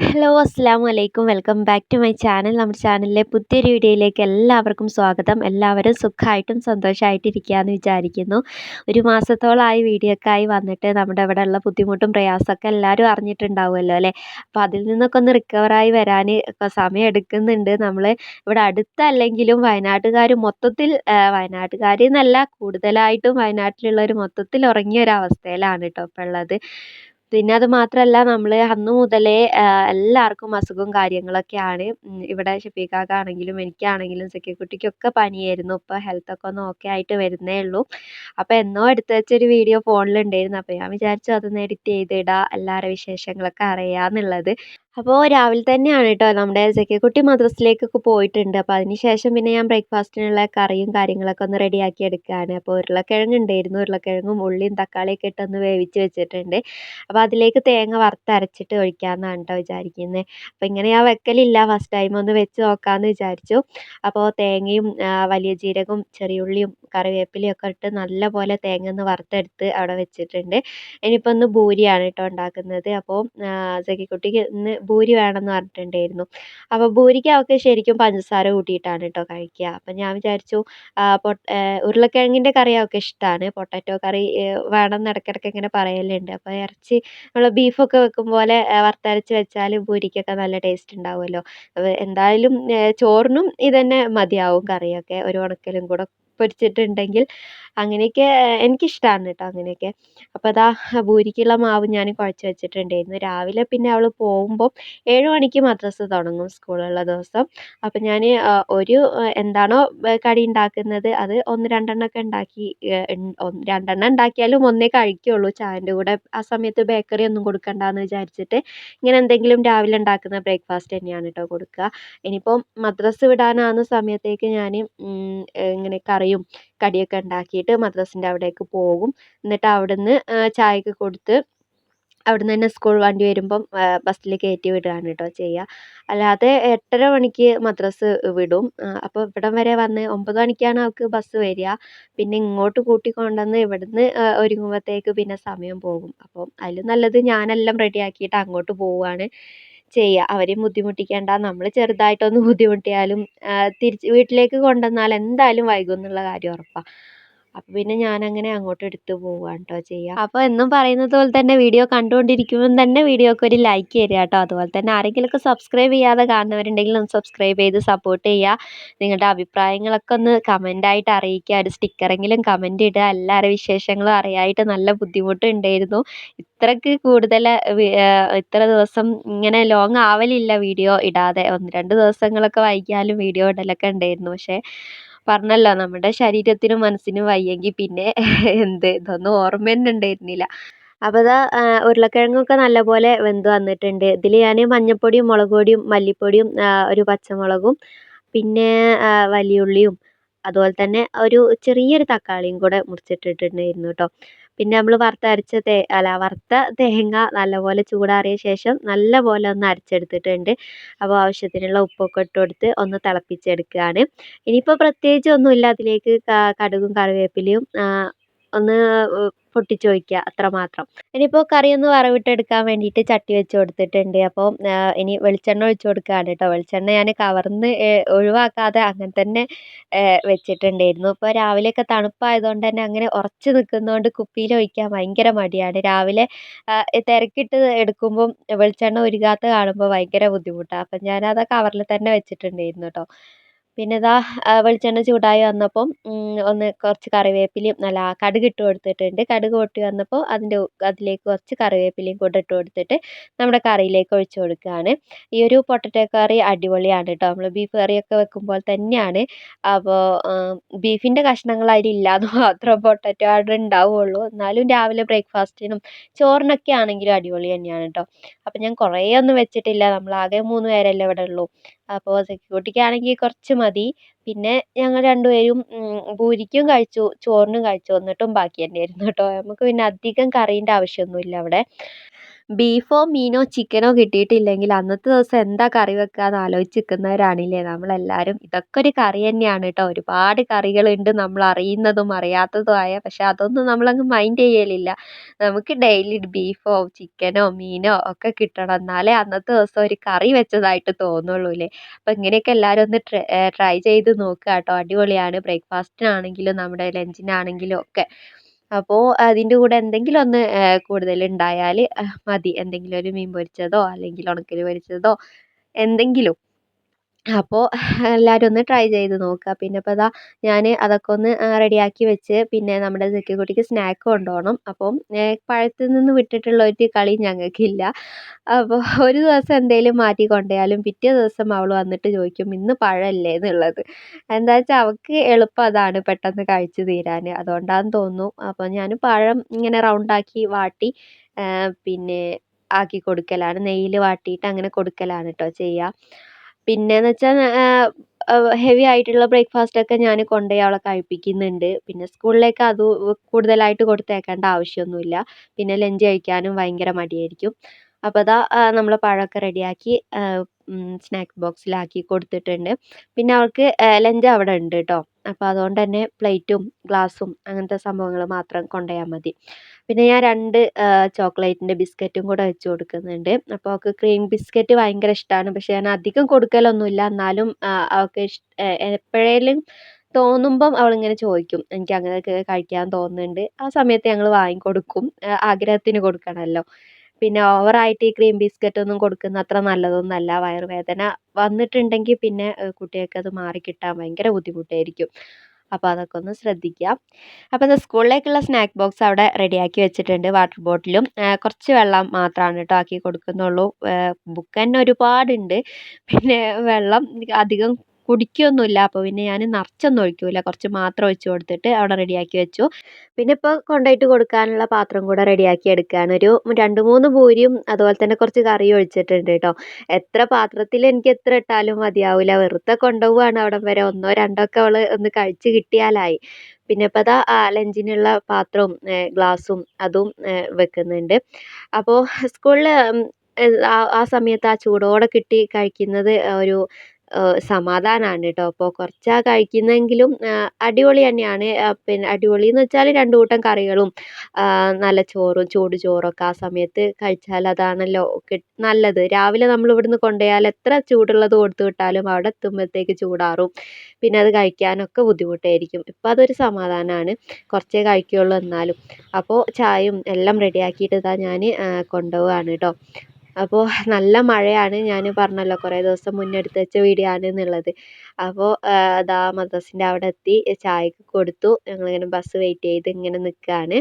Hello അസ്സാം വലൈക്കും welcome back to my channel നമ്മുടെ ചാനലിലെ പുതിയൊരു വീഡിയോയിലേക്ക് എല്ലാവർക്കും സ്വാഗതം. എല്ലാവരും സുഖമായിട്ടും സന്തോഷമായിട്ടിരിക്കുകയെന്ന് വിചാരിക്കുന്നു. ഒരു മാസത്തോളമായി വീഡിയോ ഒക്കെ ആയി വന്നിട്ട് നമ്മുടെ ഇവിടെയുള്ള ബുദ്ധിമുട്ടും പ്രയാസമൊക്കെ എല്ലാവരും അറിഞ്ഞിട്ടുണ്ടാവുമല്ലോ അല്ലേ? അപ്പോൾ അതിൽ നിന്നൊക്കെ ഒന്ന് റിക്കവറായി വരാൻ സമയം എടുക്കുന്നുണ്ട് നമ്മൾ ഇവിടെ അടുത്തല്ലെങ്കിലും വയനാട്ടുകാർ മൊത്തത്തിൽ വയനാട്ടുകാർ എന്നല്ല കൂടുതലായിട്ടും വയനാട്ടിലുള്ളവർ മൊത്തത്തിൽ ഉറങ്ങിയ ഒരു അവസ്ഥയിലാണ് കേട്ടോ ഇപ്പോൾ ഉള്ളത്. പിന്നെ അത് മാത്രമല്ല നമ്മൾ അന്ന് മുതലേ എല്ലാവർക്കും അസുഖവും കാര്യങ്ങളൊക്കെയാണ്. ഇവിടെ ഷഫീഖാക്കാണെങ്കിലും എനിക്കാണെങ്കിലും സക്കിക്കുട്ടിക്കൊക്കെ പനിയായിരുന്നു. ഇപ്പോൾ ഹെൽത്തൊക്കെ ഒന്ന് ഓക്കെ ആയിട്ട് വരുന്നേ ഉള്ളൂ. അപ്പോൾ എന്നോ എടുത്ത് വെച്ചൊരു വീഡിയോ ഫോണിലുണ്ടായിരുന്നു. അപ്പോൾ ഞാൻ വിചാരിച്ചു അതൊന്ന് എഡിറ്റ് ചെയ്തിടാം എല്ലാവരുടെ വിശേഷങ്ങളൊക്കെ അറിയാമെന്നുള്ളത് അപ്പോൾ രാവിലെ തന്നെയാണ് കേട്ടോ നമ്മുടെ സക്കിക്കുട്ടി മദ്രസിലേക്കൊക്കെ പോയിട്ടുണ്ട്. അപ്പോൾ അതിന് ശേഷം പിന്നെ ഞാൻ ബ്രേക്ക്ഫാസ്റ്റിനുള്ള കറിയും കാര്യങ്ങളൊക്കെ ഒന്ന് റെഡിയാക്കി എടുക്കുകയാണ് അപ്പോൾ ഉരുളക്കിഴങ്ങ് ഉണ്ടായിരുന്നു. ഉരുളക്കിഴങ്ങും ഉള്ളിയും തക്കാളിയൊക്കെ ഇട്ടൊന്ന് വേവിച്ച് വെച്ചിട്ടുണ്ട്. അപ്പോൾ അതിലേക്ക് തേങ്ങ വറുത്തരച്ചിട്ട് ഒഴിക്കാമെന്നാണ് കേട്ടോ വിചാരിക്കുന്നത് അപ്പോൾ ഇങ്ങനെ ഞാൻ വെക്കലില്ല. ഫസ്റ്റ് ടൈം ഒന്ന് വെച്ച് നോക്കാമെന്ന് വിചാരിച്ചു. അപ്പോൾ തേങ്ങയും വലിയ ജീരകവും ചെറിയുള്ളിയും കറിവേപ്പിലയും ഒക്കെ ഇട്ട് നല്ലപോലെ തേങ്ങ ഒന്ന് വറുത്തെടുത്ത് അവിടെ വെച്ചിട്ടുണ്ട്. ഇനിയിപ്പോൾ ഒന്ന് ഭൂരിയാണ് കേട്ടോ ഉണ്ടാക്കുന്നത്. അപ്പോൾ സക്കിക്കുട്ടിക്ക് ഇന്ന് ഭൂരി വേണമെന്ന് പറഞ്ഞിട്ടുണ്ടായിരുന്നു. അപ്പോൾ ഭൂരിക്ക് അവൾക്ക് ശരിക്കും പഞ്ചസാര കൂട്ടിയിട്ടാണ് കേട്ടോ കഴിക്കുക. അപ്പം ഞാൻ വിചാരിച്ചു ഉരുളക്കിഴങ്ങിന്റെ കറി അവൾക്ക് ഇഷ്ടമാണ് പൊട്ടാറ്റോ കറി വേണമെന്ന് ഇടയ്ക്കിടയ്ക്ക് ഇങ്ങനെ പറയലുണ്ട്. അപ്പോൾ ഇറച്ചി നമ്മൾ ബീഫൊക്കെ വെക്കും പോലെ വറുത്തരച്ച് വെച്ചാൽ ഭൂരിക്കൊക്കെ നല്ല ടേസ്റ്റ് ഉണ്ടാവുമല്ലോ. എന്തായാലും ചോറിനും ഇതുതന്നെ മതിയാവും കറിയൊക്കെ. ഒരു ഉണക്കലും കൂടെ പൊരിച്ചിട്ടുണ്ടെങ്കിൽ അങ്ങനെയൊക്കെ എനിക്കിഷ്ടമാണ് കേട്ടോ അങ്ങനെയൊക്കെ. അപ്പോൾ അതാ ഭൂരിക്കുള്ള മാവ് ഞാൻ കുഴച്ച് വെച്ചിട്ടുണ്ടായിരുന്നു. രാവിലെ പിന്നെ അവൾ പോകുമ്പോൾ ഏഴ് മണിക്ക് മദ്രസ തുടങ്ങും സ്കൂളുള്ള ദിവസം. അപ്പോൾ ഞാൻ ഒരു എന്താണോ കടി ഉണ്ടാക്കുന്നത് അത് ഒന്ന് രണ്ടെണ്ണമൊക്കെ ഉണ്ടാക്കി രണ്ടെണ്ണം ഉണ്ടാക്കിയാലും ഒന്നേ കഴിക്കുകയുള്ളൂ ചായന്റെ കൂടെ ആ സമയത്ത് ബേക്കറി ഒന്നും കൊടുക്കണ്ടെന്ന് വിചാരിച്ചിട്ട് ഇങ്ങനെ എന്തെങ്കിലും രാവിലെ ഉണ്ടാക്കുന്ന ബ്രേക്ക്ഫാസ്റ്റ് തന്നെയാണ് കേട്ടോ കൊടുക്കുക. ഇനിയിപ്പോൾ മദ്രസ വിടാനാകുന്ന സമയത്തേക്ക് ഞാൻ ഇങ്ങനെ കറിയും കടിയൊക്കെ ഉണ്ടാക്കിയിട്ട് മദ്രസിന്റെ അവിടേക്ക് പോകും. എന്നിട്ട് അവിടുന്ന് ചായയൊക്കെ കൊടുത്ത് അവിടുന്ന് തന്നെ സ്കൂൾ വണ്ടി വരുമ്പം ബസ്സിൽ കയറ്റി വിടുകയാണ് കേട്ടോ ചെയ്യുക അല്ലാതെ എട്ടര മണിക്ക് മദ്രസ് വിടും. അപ്പോൾ ഇവിടം വരെ വന്ന് ഒമ്പത് മണിക്കാണ് അവൾക്ക് ബസ് വരിക. പിന്നെ ഇങ്ങോട്ട് കൂട്ടി കൊണ്ടുവന്ന് ഇവിടുന്ന് ഒരുങ്ങുമ്പോഴത്തേക്ക് പിന്നെ സമയം പോകും. അപ്പം അതിലും നല്ലത് ഞാനെല്ലാം റെഡിയാക്കിയിട്ട് അങ്ങോട്ട് പോവുകയാണ്. ചെയ്യുക. അവരെയും ബുദ്ധിമുട്ടിക്കേണ്ട. നമ്മൾ ചെറുതായിട്ടൊന്ന് ബുദ്ധിമുട്ടിയാലും തിരിച്ച് വീട്ടിലേക്ക് കൊണ്ടുവന്നാൽ എന്തായാലും വൈകും എന്നുള്ള കാര്യം ഉറപ്പാണ് അപ്പോൾ പിന്നെ ഞാൻ അങ്ങനെ അങ്ങോട്ട് എടുത്തു പോവുകയാണ് കേട്ടോ ചെയ്യുക അപ്പോൾ എന്നും പറയുന്നത് പോലെ തന്നെ വീഡിയോ കണ്ടുകൊണ്ടിരിക്കുമ്പോൾ തന്നെ വീഡിയോക്ക് ഒരു ലൈക്ക് തരിക കേട്ടോ. അതുപോലെ തന്നെ ആരെങ്കിലുമൊക്കെ സബ്സ്ക്രൈബ് ചെയ്യാതെ കാണുന്നവരുണ്ടെങ്കിൽ ഒന്ന് സബ്സ്ക്രൈബ് ചെയ്ത് സപ്പോർട്ട് ചെയ്യുക നിങ്ങളുടെ അഭിപ്രായങ്ങളൊക്കെ ഒന്ന് കമന്റ് ആയിട്ട് അറിയിക്കുക. ഒരു സ്റ്റിക്കറെങ്കിലും കമന്റ് ഇടുക. എല്ലാവരുടെ വിശേഷങ്ങളും അറിയായിട്ട് നല്ല ബുദ്ധിമുട്ടുണ്ടായിരുന്നു. ഇത്രയ്ക്ക് കൂടുതൽ ഇത്ര ദിവസം ഇങ്ങനെ ലോങ് ആവലില്ല വീഡിയോ ഇടാതെ. ഒന്ന് രണ്ട് ദിവസങ്ങളൊക്കെ വൈകിയാലും വീഡിയോ ഇടലൊക്കെ ഉണ്ടായിരുന്നു. പക്ഷേ പറഞ്ഞല്ലോ നമ്മുടെ ശരീരത്തിനും മനസ്സിനും വയ്യെങ്കിൽ പിന്നെ എന്ത് ഇതൊന്നും ഓർമ്മ തന്നെ ഉണ്ടായിരുന്നില്ല. അപ്പോൾ ഇതാ ഉരുളക്കിഴങ്ങൊക്കെ നല്ലപോലെ വെന്ത് വന്നിട്ടുണ്ട്. ഇതിൽ ഞാൻ മഞ്ഞൾപ്പൊടിയും മുളക് പൊടിയും മല്ലിപ്പൊടിയും ഒരു പച്ചമുളകും പിന്നെ വലിയ ഉള്ളിയും അതുപോലെ തന്നെ ഒരു ചെറിയൊരു തക്കാളിയും കൂടെ മുറിച്ചിട്ടിട്ടുണ്ടായിരുന്നു കേട്ടോ പിന്നെ നമ്മൾ വറുത്തരച്ച തേ അല്ല വറുത്ത തേങ്ങ നല്ലപോലെ ചൂടാറിയ ശേഷം നല്ലപോലെ ഒന്ന് അരച്ചെടുത്തിട്ടുണ്ട്. അപ്പോൾ ആവശ്യത്തിനുള്ള ഉപ്പൊക്കെ ഇട്ട് കൊടുത്ത് ഒന്ന് തിളപ്പിച്ചെടുക്കുകയാണ്. ഇനിയിപ്പോൾ പ്രത്യേകിച്ച് ഒന്നുമില്ല. അതിലേക്ക് കടുകും കറിവേപ്പിലയും ഒന്ന് പൊട്ടിച്ചൊഴിക്കുക അത്രമാത്രം ഇനിയിപ്പോൾ കറിയൊന്ന് വറവിട്ടെടുക്കാൻ വേണ്ടിയിട്ട് ചട്ടി വെച്ച് കൊടുത്തിട്ടുണ്ട്. അപ്പോൾ ഇനി വെളിച്ചെണ്ണ ഒഴിച്ച് കൊടുക്കുകയാണ് കേട്ടോ വെളിച്ചെണ്ണ ഞാൻ കവർന്ന് ഒഴിവാക്കാതെ അങ്ങനെ തന്നെ വെച്ചിട്ടുണ്ടായിരുന്നു. ഇപ്പോൾ രാവിലെയൊക്കെ തണുപ്പായതുകൊണ്ട് തന്നെ അങ്ങനെ ഉറച്ച് നിൽക്കുന്നതുകൊണ്ട് കുപ്പിയിൽ ഒഴിക്കാൻ ഭയങ്കര മടിയാണ്. രാവിലെ തിരക്കിട്ട് എടുക്കുമ്പം വെളിച്ചെണ്ണ ഉരുകാത്ത കാണുമ്പോൾ ഭയങ്കര ബുദ്ധിമുട്ടാണ് അപ്പം ഞാനത് കവറിൽ തന്നെ വെച്ചിട്ടുണ്ടായിരുന്നു കേട്ടോ പിന്നെ ഇതാ വെളിച്ചെണ്ണ ചൂടായി വന്നപ്പം ഒന്ന് കുറച്ച് കറിവേപ്പിലയും അല്ല കടുക് ഇട്ട് കൊടുത്തിട്ടുണ്ട്. കടുക് പൊട്ടി വന്നപ്പോൾ അതിന്റെ അതിലേക്ക് കുറച്ച് കറിവേപ്പിലയും കൂടെ ഇട്ട് കൊടുത്തിട്ട് നമ്മുടെ കറിയിലേക്ക് ഒഴിച്ച് കൊടുക്കുകയാണ്. ഈ ഒരു പൊട്ടറ്റോ കറി അടിപൊളിയാണ് കേട്ടോ നമ്മൾ ബീഫ് കറിയൊക്കെ വെക്കുമ്പോൾ തന്നെയാണ്. അപ്പോൾ ബീഫിന്റെ കഷ്ണങ്ങൾ അതിലില്ലാന്ന് മാത്രം പൊട്ടറ്റോ അവിടെ ഉണ്ടാവുള്ളൂ. എന്നാലും രാവിലെ ബ്രേക്ക്ഫാസ്റ്റിനും ചോറിനൊക്കെ ആണെങ്കിലും അടിപൊളി തന്നെയാണ് കേട്ടോ അപ്പം ഞാൻ കുറേ ഒന്നും വെച്ചിട്ടില്ല. ആകെ മൂന്ന് പേരല്ലേ ഇവിടെ ഉള്ളൂ. അപ്പോൾ സെക്യൂരിറ്റിക്കാണെങ്കിൽ കുറച്ച് മതി. പിന്നെ ഞങ്ങൾ രണ്ടുപേരും പൂരിക്കും കഴിച്ചു ചോറിനും കഴിച്ചു. എന്നിട്ടും ബാക്കി തന്നെയായിരുന്നു കേട്ടോ. നമുക്ക് പിന്നെ അധികം കറീന്റെ ആവശ്യമൊന്നുമില്ല അവിടെ. ബീഫോ മീനോ ചിക്കനോ കിട്ടിയിട്ടില്ലെങ്കിൽ അന്നത്തെ ദിവസം എന്താ കറി വെക്കാന്ന് ആലോചിച്ച് നിൽക്കുന്നവരാണില്ലേ നമ്മളെല്ലാവരും. ഇതൊക്കെ ഒരു കറി തന്നെയാണ് കേട്ടോ. ഒരുപാട് കറികളുണ്ട് നമ്മൾ അറിയുന്നതും അറിയാത്തതുമായ പക്ഷെ അതൊന്നും നമ്മളങ്ങ് മൈൻഡ് ചെയ്യലില്ല. നമുക്ക് ഡെയിലി ബീഫോ ചിക്കനോ മീനോ ഒക്കെ കിട്ടണം. എന്നാലേ അന്നത്തെ ദിവസം ഒരു കറി വെച്ചതായിട്ട് തോന്നുള്ളൂ അല്ലേ? അപ്പോൾ ഇങ്ങനെയൊക്കെ എല്ലാവരും ഒന്ന് ട്രൈ ചെയ്ത് നോക്കുക കേട്ടോ. അടിപൊളിയാണ്. ബ്രേക്ക്ഫാസ്റ്റിനാണെങ്കിലും നമ്മുടെ ലഞ്ചിനാണെങ്കിലും ഒക്കെ. അപ്പോൾ അതിന്റെ കൂടെ എന്തെങ്കിലും ഒന്ന് കൂടുതൽ ഉണ്ടായാൽ മതി. എന്തെങ്കിലും ഒരു മീൻ പൊരിച്ചതോ അല്ലെങ്കിൽ ഉണക്കൽ പൊരിച്ചതോ എന്തെങ്കിലും. അപ്പോൾ എല്ലാവരും ഒന്ന് ട്രൈ ചെയ്ത് നോക്കുക പിന്നെ ഇപ്പോൾ ഇതാ ഞാൻ അതൊക്കെ ഒന്ന് റെഡിയാക്കി വെച്ച് പിന്നെ നമ്മുടെ കുട്ടിക്ക് സ്നാക്ക് കൊണ്ടുപോകണം അപ്പം പഴത്തിൽ നിന്ന് വിട്ടിട്ടുള്ള ഒരു കളി ഞങ്ങൾക്കില്ല. അപ്പോൾ ഒരു ദിവസം എന്തെങ്കിലും മാറ്റി കൊണ്ടുപോയാലും പിറ്റേ ദിവസം അവൾ വന്നിട്ട് ചോദിക്കും ഇന്ന് പഴമല്ലേ എന്നുള്ളത്. എന്താ വെച്ചാൽ അവൾക്ക് എളുപ്പം അതാണ് പെട്ടെന്ന് കഴിച്ചു തീരാൻ അതുകൊണ്ടാണെന്ന് തോന്നുന്നു. അപ്പോൾ ഞാൻ പഴം ഇങ്ങനെ റൗണ്ടാക്കി വാട്ടി പിന്നെ ആക്കി കൊടുക്കലാണ്. നെയ്യിൽ വാട്ടിയിട്ട് അങ്ങനെ കൊടുക്കലാണ് കേട്ടോ ചെയ്യുക പിന്നെയെന്ന് വെച്ചാൽ ഹെവി ആയിട്ടുള്ള ബ്രേക്ക്ഫാസ്റ്റ് ഒക്കെ ഞാൻ കൊണ്ടുപോയി അവളെ കഴിപ്പിക്കുന്നുണ്ട്. പിന്നെ സ്കൂളിലേക്ക് അത് കൂടുതലായിട്ട് കൊടുത്തേക്കേണ്ട ആവശ്യമൊന്നുമില്ല. പിന്നെ ലഞ്ച് കഴിക്കാനും ഭയങ്കര മടിയായിരിക്കും. അപ്പോൾ അതാ നമ്മൾ പഴമൊക്കെ റെഡിയാക്കി സ്നാക്ക് ബോക്സിലാക്കി കൊടുത്തിട്ടുണ്ട്. പിന്നെ അവൾക്ക് ലഞ്ച് അവിടെ ഉണ്ട് കേട്ടോ അപ്പോൾ അതുകൊണ്ട് തന്നെ പ്ലേറ്റും ഗ്ലാസും അങ്ങനത്തെ സംഭവങ്ങൾ മാത്രം കൊണ്ടുപോയാൽ മതി. പിന്നെ ഞാൻ രണ്ട് ചോക്ലേറ്റിന്റെ ബിസ്ക്കറ്റും കൂടെ വെച്ച് കൊടുക്കുന്നുണ്ട്. അപ്പോൾ അവൾക്ക് ക്രീം ബിസ്ക്കറ്റ് ഭയങ്കര ഇഷ്ടമാണ് പക്ഷേ ഞാൻ അധികം കൊടുക്കലൊന്നുമില്ല. എന്നാലും അവൾക്ക് എപ്പോഴേലും തോന്നുമ്പം അവളിങ്ങനെ ചോദിക്കും എനിക്ക് അങ്ങനെയൊക്കെ കഴിക്കാൻ തോന്നുന്നുണ്ട്. ആ സമയത്ത് ഞങ്ങൾ വാങ്ങിക്കൊടുക്കും. ആഗ്രഹത്തിന് കൊടുക്കണമല്ലോ. പിന്നെ ഓവറായിട്ട് ഈ ക്രീം ബിസ്ക്കറ്റ് ഒന്നും കൊടുക്കുന്ന അത്ര നല്ലതൊന്നുമല്ല വയറുവേദന വന്നിട്ടുണ്ടെങ്കിൽ പിന്നെ കുട്ടികൾക്ക് അത് മാറിക്കിട്ടാൻ ഭയങ്കര ബുദ്ധിമുട്ടായിരിക്കും. അപ്പോൾ അതൊക്കെ ഒന്ന് ശ്രദ്ധിക്കുക അപ്പോൾ എന്താ സ്കൂളിലേക്കുള്ള സ്നാക്ക് ബോക്സ് അവിടെ റെഡിയാക്കി വെച്ചിട്ടുണ്ട് വാട്ടർ ബോട്ടിലും. കുറച്ച് വെള്ളം മാത്രമാണ് കേട്ടോ ആക്കി കൊടുക്കുന്നുള്ളൂ. ബുക്ക് തന്നെ ഒരുപാടുണ്ട്. പിന്നെ വെള്ളം അധികം കുടിക്കുകയൊന്നുമില്ല അപ്പോൾ പിന്നെ ഞാൻ നിറച്ചൊന്നും ഒഴിക്കില്ല കുറച്ച് മാത്രം ഒഴിച്ച് കൊടുത്തിട്ട് അവിടെ റെഡിയാക്കി വെച്ചു. പിന്നെ ഇപ്പോൾ കൊണ്ടുപോയിട്ട് കൊടുക്കാനുള്ള പാത്രം കൂടെ റെഡിയാക്കി എടുക്കുകയാണ് ഒരു രണ്ട് മൂന്ന് പൂരിയും അതുപോലെ തന്നെ കുറച്ച് കറിയും ഒഴിച്ചിട്ടുണ്ട് കേട്ടോ. എത്ര പാത്രത്തിൽ എനിക്ക് എത്ര ഇട്ടാലും മതിയാവില്ല വെറുതെ കൊണ്ടുപോവുകയാണ് അവിടെ വരെ. ഒന്നോ രണ്ടോ ഒക്കെ അവൾ ഒന്ന് കഴിച്ച് കിട്ടിയാലായി. പിന്നെ ഇപ്പോൾ അതാ ലഞ്ചിനുള്ള പാത്രവും ഗ്ലാസും അതും വെക്കുന്നുണ്ട്. അപ്പോൾ സ്കൂളിൽ ആ സമയത്ത് ആ ചൂടോടെ കിട്ടി കഴിക്കുന്നത് ഒരു സമാധാനമാണ് കേട്ടോ അപ്പോൾ കുറച്ചാണ് കഴിക്കുന്നതെങ്കിലും അടിപൊളി തന്നെയാണ്. പിന്നെ അടിപൊളി എന്ന് വെച്ചാൽ രണ്ട് കൂട്ടം കറികളും നല്ല ചോറും ചൂട് ചോറൊക്കെ ആ സമയത്ത് കഴിച്ചാൽ അതാണല്ലോ നല്ലത്. രാവിലെ നമ്മൾ ഇവിടുന്ന് കൊണ്ടുപോയാൽ എത്ര ചൂടുള്ളത് കൊടുത്തു വിട്ടാലും അവിടെ എത്തുമ്പോഴത്തേക്ക് ചൂടാറും. പിന്നെ അത് കഴിക്കാനൊക്കെ ബുദ്ധിമുട്ടായിരിക്കും. ഇപ്പം അതൊരു സമാധാനമാണ് കുറച്ചേ കഴിക്കുകയുള്ളൂ എന്നാലും. അപ്പോൾ ചായയും എല്ലാം റെഡിയാക്കിയിട്ട് ഇതാ ഞാൻ കൊണ്ടുപോവുകയാണ് കേട്ടോ അപ്പോൾ നല്ല മഴയാണ്. ഞാൻ പറഞ്ഞല്ലോ കുറേ ദിവസം മുന്നേ എടുത്ത് വെച്ച വീഡിയോ ആണ് എന്നുള്ളത് അപ്പോൾ അതാ മദ്രസിന്റെ അവിടെ എത്തി ചായയൊക്കെ കൊടുത്തു. ഞങ്ങൾ ഇങ്ങനെ ബസ് വെയിറ്റ് ചെയ്ത് ഇങ്ങനെ നിൽക്കുകയാണ്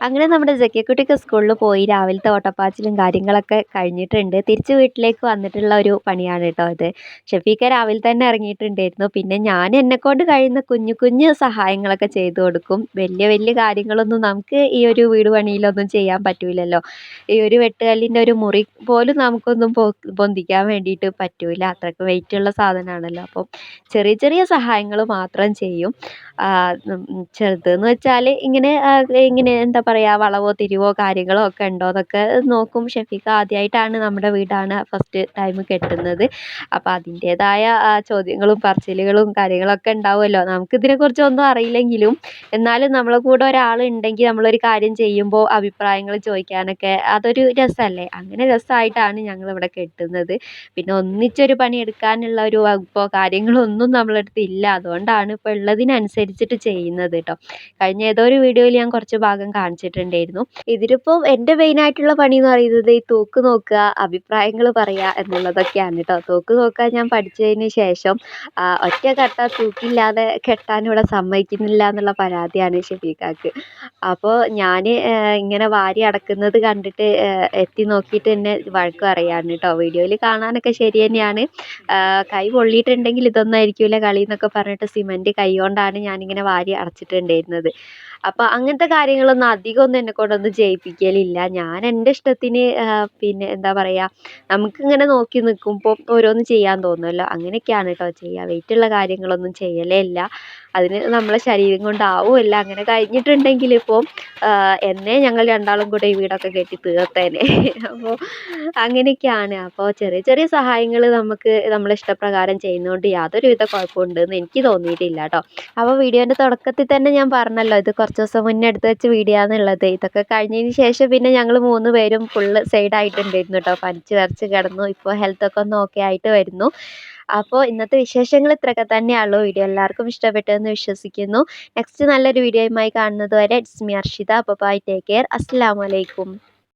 അങ്ങനെ നമ്മുടെ ജക്കിക്കുട്ടിക്ക് സ്കൂളിൽ പോയി രാവിലത്തെ ഓട്ടപ്പാച്ചിലും കാര്യങ്ങളൊക്കെ കഴിഞ്ഞിട്ടുണ്ട്. തിരിച്ച് വീട്ടിലേക്ക് വന്നിട്ടുള്ള ഒരു പണിയാണ് കേട്ടോ ഇത് ഷഫീക്ക രാവിലെ തന്നെ ഇറങ്ങിയിട്ടുണ്ടായിരുന്നു. പിന്നെ ഞാൻ എന്നെക്കൊണ്ട് കഴിയുന്ന കുഞ്ഞു കുഞ്ഞു സഹായങ്ങളൊക്കെ ചെയ്തു കൊടുക്കും. വലിയ വലിയ കാര്യങ്ങളൊന്നും നമുക്ക് ഈ ഒരു വീട് പണിയിലൊന്നും ചെയ്യാൻ പറ്റൂലല്ലോ. ഈ ഒരു വെട്ടുകല്ലിന്റെ ഒരു മുറി പോലും നമുക്കൊന്നും പൊന്തിക്കാൻ വേണ്ടിയിട്ട് പറ്റില്ല അത്രയ്ക്ക് വെയിറ്റുള്ള സാധനമാണല്ലോ. അപ്പം ചെറിയ ചെറിയ സഹായങ്ങൾ മാത്രം ചെയ്യും. ചെറുതെന്ന് വെച്ചാൽ ഇങ്ങനെ ഇങ്ങനെ എന്താ പറയുക വളവോ തിരിവോ കാര്യങ്ങളോ ഒക്കെ ഉണ്ടോ എന്നൊക്കെ നോക്കും. ഷെഫീഖ ആദ്യമായിട്ടാണ് നമ്മുടെ വീടാണ് ഫസ്റ്റ് ടൈം കെട്ടുന്നത്. അപ്പോൾ അതിന്റേതായ ചോദ്യങ്ങളും പറച്ചിലുകളും കാര്യങ്ങളൊക്കെ ഉണ്ടാവുമല്ലോ. നമുക്കിതിനെക്കുറിച്ച് ഒന്നും അറിയില്ലെങ്കിലും എന്നാലും നമ്മളെ കൂടെ ഒരാൾ ഒരാളുണ്ടെങ്കിൽ നമ്മളൊരു കാര്യം ചെയ്യുമ്പോൾ അഭിപ്രായങ്ങൾ ചോദിക്കാനൊക്കെ അതൊരു രസമല്ലേ? അങ്ങനെ രസമായിട്ടാണ് ഞങ്ങളിവിടെ കെട്ടുന്നത്. പിന്നെ ഒന്നിച്ചൊരു പണി എടുക്കാനുള്ള ഒരു വകുപ്പോ കാര്യങ്ങളൊന്നും നമ്മളെ അടുത്ത് ഇല്ല. അതുകൊണ്ടാണ് ഇപ്പോൾ ഉള്ളതിനനുസരിച്ചിട്ട് ചെയ്യുന്നത് കേട്ടോ. കഴിഞ്ഞ ഏതോ ഒരു വീഡിയോയിൽ ഞാൻ കുറച്ച് ഭാഗം കാണിച്ചിട്ടുണ്ടായിരുന്നു. ഇതിലിപ്പോൾ എന്റെ മെയിനായിട്ടുള്ള പണി എന്ന് പറയുന്നത് ഈ തൂക്ക് നോക്കുക അഭിപ്രായങ്ങൾ പറയുക എന്നുള്ളതൊക്കെയാണ് കേട്ടോ തൂക്ക് നോക്കാൻ ഞാൻ പഠിച്ചതിന് ശേഷം ഒറ്റ കട്ട തൂക്കില്ലാതെ കെട്ടാൻ ഇവിടെ സമ്മതിക്കുന്നില്ല എന്നുള്ള പരാതിയാണ് ഷെഫീഖാക്ക്. അപ്പോൾ ഞാൻ ഇങ്ങനെ വാരി അടക്കുന്നത് കണ്ടിട്ട് എത്തി നോക്കിയിട്ട് തന്നെ വഴക്ക് പറയാണ് കേട്ടോ വീഡിയോയിൽ കാണാനൊക്കെ ശരി തന്നെയാണ്. കൈ പൊള്ളിയിട്ടുണ്ടെങ്കിൽ ഇതൊന്നും ആയിരിക്കില്ല കളി എന്നൊക്കെ പറഞ്ഞിട്ട് സിമന്റ് കൈ കൊണ്ടാണ് ഞാനിങ്ങനെ വാരി അടച്ചിട്ടുണ്ടായിരുന്നത്. അപ്പോൾ അങ്ങനത്തെ കാര്യങ്ങളൊന്നും അധികമൊന്നും എന്നെക്കൊണ്ടൊന്നും ചെയ്യിപ്പിക്കലില്ല ഞാൻ എന്റെ ഇഷ്ടത്തിന് പിന്നെ എന്താ പറയുക നമുക്കിങ്ങനെ നോക്കി നിൽക്കുമ്പോൾ ഓരോന്ന് ചെയ്യാൻ തോന്നുമല്ലോ അങ്ങനെയൊക്കെയാണ് കേട്ടോ ചെയ്യുക വെയിറ്റുള്ള കാര്യങ്ങളൊന്നും ചെയ്യലേ ഇല്ല. അതിന് നമ്മളെ ശരീരം കൊണ്ടാവുമല്ല അങ്ങനെ കഴിഞ്ഞിട്ടുണ്ടെങ്കിൽ ഇപ്പോൾ എന്നെ ഞങ്ങൾ രണ്ടാളും കൂടെ ഈ വീടൊക്കെ കെട്ടി തീർത്തേനെ. അപ്പോൾ അങ്ങനെയൊക്കെയാണ്. അപ്പോൾ ചെറിയ ചെറിയ സഹായങ്ങൾ നമുക്ക് നമ്മളെ ഇഷ്ടപ്രകാരം ചെയ്യുന്നതുകൊണ്ട് യാതൊരുവിധ കുഴപ്പമുണ്ടെന്ന് എനിക്ക് തോന്നിയിട്ടില്ല കേട്ടോ അപ്പോൾ വീഡിയോന്റെ തുടക്കത്തിൽ തന്നെ ഞാൻ പറഞ്ഞല്ലോ ഇത് കുറച്ച് ദിവസം മുന്നേ എടുത്ത് വെച്ച വീഡിയോ ആണെന്നുള്ളത് ഇതൊക്കെ കഴിഞ്ഞതിന് ശേഷം പിന്നെ ഞങ്ങൾ മൂന്ന് പേരും ഫുള്ള് സൈഡായിട്ടുണ്ടായിരുന്നു കേട്ടോ പനിച്ച് വരച്ച് കിടന്നു. ഇപ്പോൾ ഹെൽത്തൊക്കെ ഒന്ന് ഓക്കെ ആയിട്ട് വരുന്നു. അപ്പോൾ ഇന്നത്തെ വിശേഷങ്ങൾ ഇത്രയൊക്കെ തന്നെയുള്ളൂ വീഡിയോ എല്ലാവർക്കും ഇഷ്ടപ്പെട്ടെന്ന് വിശ്വസിക്കുന്നു. നെക്സ്റ്റ് നല്ലൊരു വീഡിയോയുമായി കാണുന്നത് വരെ ഇറ്റ്സ് മി അർഷിത. അപ്പോൾ ബൈ ടേക്ക് കെയർ അസ്സാം വലൈക്കും